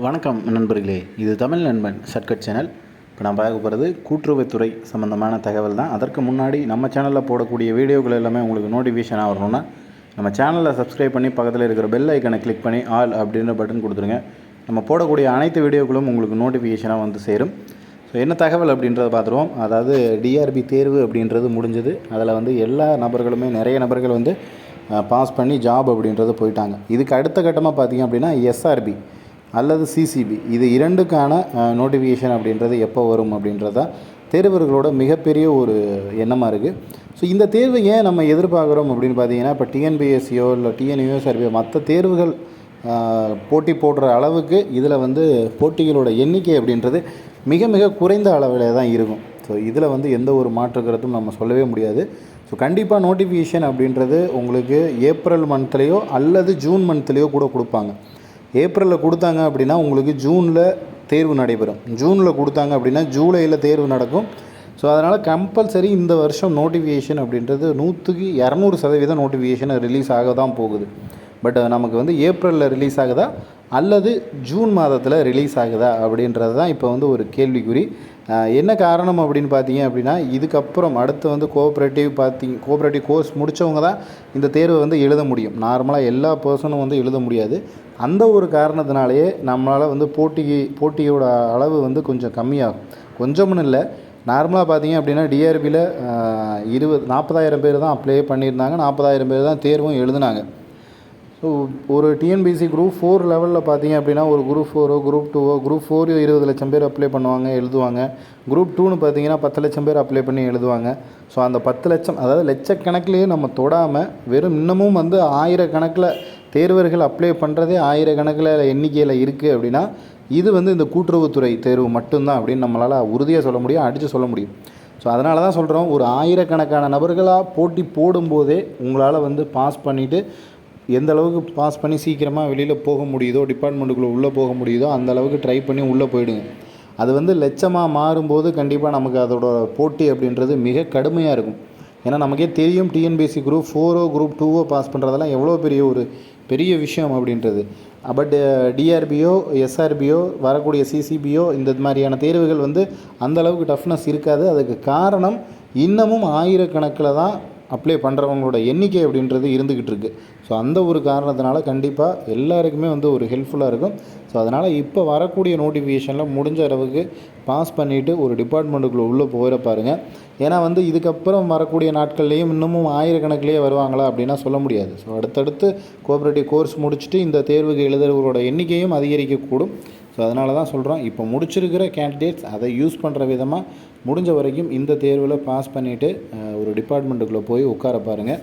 வணக்கம் நண்பர்களே. இது தமிழ் நண்பன் ஷர்ட்கட் சேனல். இப்போ நான் பார்க்க போகிறது கூட்டுறவுத்துறை சம்மந்தமான தகவல் தான். அதற்கு முன்னாடி நம்ம சேனலில் போடக்கூடிய வீடியோக்கள் எல்லாமே உங்களுக்கு நோட்டிஃபிகேஷனாக வரணும்னா நம்ம சேனலில் சப்ஸ்கிரைப் பண்ணி பக்கத்தில் இருக்கிற பெல் ஐக்கனை கிளிக் பண்ணி ஆல் அப்படின்ற பட்டன் கொடுத்துருங்க. நம்ம போடக்கூடிய அனைத்து வீடியோக்களும் உங்களுக்கு நோட்டிஃபிகேஷனாக வந்து சேரும். ஸோ என்ன தகவல் அப்படின்றத பார்த்துருவோம். அதாவது டிஆர்பி தேர்வு அப்படின்றது முடிஞ்சது. அதில் வந்து எல்லா நபர்களுமே நிறைய நபர்கள் வந்து பாஸ் பண்ணி ஜாப் அப்படின்றது போயிட்டாங்க. இதுக்கு அடுத்த கட்டமாக பார்த்தீங்க அப்படின்னா எஸ்ஆர்பி அல்லது சிசிபி இது இரண்டுக்கான நோட்டிஃபிகேஷன் அப்படின்றது எப்போ வரும் அப்படின்றது தான் தேர்வர்களோட மிகப்பெரிய ஒரு எண்ணமாக இருக்குது ஸோ இந்த தேர்வை ஏன் நம்ம எதிர்பார்க்குறோம் அப்படின்னு பார்த்தீங்கன்னா இப்போ டிஎன்பிஎஸ்சியோ இல்லை டிஎன்யூஎஸ்ஆர்பியோ மற்ற தேர்வுகள் போட்டி போடுற அளவுக்கு இதில் வந்து போட்டிகளோட எண்ணிக்கை அப்படின்றது மிக மிக குறைந்த அளவில் தான் இருக்கும். ஸோ இதில் வந்து எந்த ஒரு மாற்று கருத்தும் நம்ம சொல்லவே முடியாது. ஸோ கண்டிப்பாக நோட்டிஃபிகேஷன் அப்படின்றது உங்களுக்கு ஏப்ரல் மந்த்லேயோ அல்லது ஜூன் மந்த்லேயோ கூட கொடுப்பாங்க. ஏப்ரலில் கொடுத்தாங்க அப்படின்னா உங்களுக்கு ஜூனில் தேர்வு நடைபெறும். ஜூனில் கொடுத்தாங்க அப்படின்னா ஜூலையில் தேர்வு நடக்கும். ஸோ அதனால் கம்பல்சரி இந்த வருஷம் நோட்டிஃபிகேஷன் அப்படின்றது நூற்றுக்கு இரநூறு சதவீதம் நோட்டிஃபிகேஷன் ரிலீஸ் ஆக தான் போகுது. பட் நமக்கு வந்து ஏப்ரலில் ரிலீஸ் ஆகுதா? அல்லது ஜூன் மாதத்தில் ரிலீஸ் ஆகுதா? அப்படின்றது தான் இப்போ வந்து ஒரு கேள்விக்குறி. என்ன காரணம் அப்படின்னு பார்த்தீங்க அப்படின்னா இதுக்கப்புறம் அடுத்து வந்து கோஆப்ரேட்டிவ் பார்த்தீங்க கோஆப்ரேட்டிவ் கோர்ஸ் முடித்தவங்க தான் இந்த தேர்வை வந்து எழுத முடியும். நார்மலாக எல்லா பர்சனும் வந்து எழுத முடியாது. அந்த ஒரு காரணத்தினாலேயே நம்மளால் வந்து போட்டி போட்டியோட அளவு வந்து கொஞ்சம் கம்மியாகும். கொஞ்சம்னு இல்லை. நார்மலாக பார்த்தீங்க அப்படின்னா டிஆர்பியில் இருபது நாற்பதாயிரம் பேர் தான் அப்ளை பண்ணியிருந்தாங்க. நாற்பதாயிரம் பேர் தான் தேர்வும் எழுதுனாங்க. ஒரு டிஎன்பிசி குரூப் ஃபோர் லெவலில் பார்த்தீங்க அப்படின்னா ஒரு குரூப் ஃபோரோ குரூப் டூவோ குரூப் ஃபோர் இருபது லட்சம் பேர் அப்ளை பண்ணுவாங்க எழுதுவாங்க. குரூப் டூன்னு பார்த்தீங்கன்னா பத்து லட்சம் பேர் அப்ளை பண்ணி எழுதுவாங்க. ஸோ அந்த பத்து லட்சம் அதாவது லட்சக்கணக்கிலேயே நம்ம தொடாமல் வெறும் இன்னமும் வந்து ஆயிரக்கணக்கில் தேர்வர்கள் அப்ளை பண்ணுறதே ஆயிரக்கணக்கில் எண்ணிக்கையில் இருக்குது அப்படின்னா இது வந்து இந்த கூட்டுறவுத்துறை தேர்வு மட்டும்தான் அப்படின்னு நம்மளால் உறுதியாக சொல்ல முடியும் அடித்து சொல்ல முடியும். ஸோ அதனால தான் சொல்கிறோம் ஒரு ஆயிரக்கணக்கான நபர்களாக போட்டி போடும்போதே உங்களால் வந்து பாஸ் பண்ணிவிட்டு எந்த அளவுக்கு பாஸ் பண்ணி சீக்கிரமாக வெளியில் போக முடியுதோ டிபார்ட்மெண்ட்டுக்குள்ளே உள்ளே போக முடியுதோ அந்த அளவுக்கு ட்ரை பண்ணி உள்ளே போயிடுங்க. அது வந்து லட்சமாக மாறும்போது கண்டிப்பாக நமக்கு அதோட போட்டி அப்படின்றது மிக கடுமையாக இருக்கும். ஏன்னா நமக்கே தெரியும் டிஎன்பிஎஸ்சி குரூப் ஃபோரோ குரூப் டூவோ பாஸ் பண்ணுறதெல்லாம் எவ்வளோ பெரிய ஒரு பெரிய விஷயம் அப்படின்றது. பட் டிஆர்பியோ எஸ்ஆர்பியோ வரக்கூடிய சிசிபியோ இந்த மாதிரியான தேர்வுகள் வந்து அந்தளவுக்கு டஃப்னஸ் இருக்காது. அதுக்கு காரணம் இன்னமும் ஆயிரக்கணக்கில் தான் அப்ளை பண்ணுறவங்களோட எண்ணிக்கை அப்படின்றது இருந்துக்கிட்டு இருக்குது ஸோ அந்த ஒரு காரணத்தினால கண்டிப்பாக எல்லாருக்குமே வந்து ஒரு ஹெல்ப்ஃபுல்லாக இருக்கும். ஸோ அதனால் இப்போ வரக்கூடிய நோட்டிஃபிகேஷனில் முடிஞ்ச அளவுக்கு பாஸ் பண்ணிவிட்டு ஒரு டிபார்ட்மெண்ட்டுக்குள்ளே உள்ளே போயிட பாருங்கள் ஏன்னா வந்து இதுக்கப்புறம் வரக்கூடிய நாட்கள்லேயும் இன்னமும் ஆயிரக்கணக்கிலேயே வருவாங்களா அப்படின்னா சொல்ல முடியாது. ஸோ அடுத்தடுத்து கோஆப்ரேட்டிவ் கோர்ஸ் முடிச்சுட்டு இந்த தேர்வுக்கு எழுதுறவங்களோட எண்ணிக்கையும் அதிகரிக்கக்கூடும். ஸோ அதனால தான் சொல்கிறோம் இப்போ முடிச்சிருக்கிற கேண்டிடேட்ஸ் அதை யூஸ் பண்ணுற விதமாக முடிஞ்ச வரைக்கும் இந்த தேர்வில் பாஸ் பண்ணிவிட்டு ஒரு டிபார்ட்மெண்ட்டுக்குள்ளே போய் உட்கார பாருங்கள்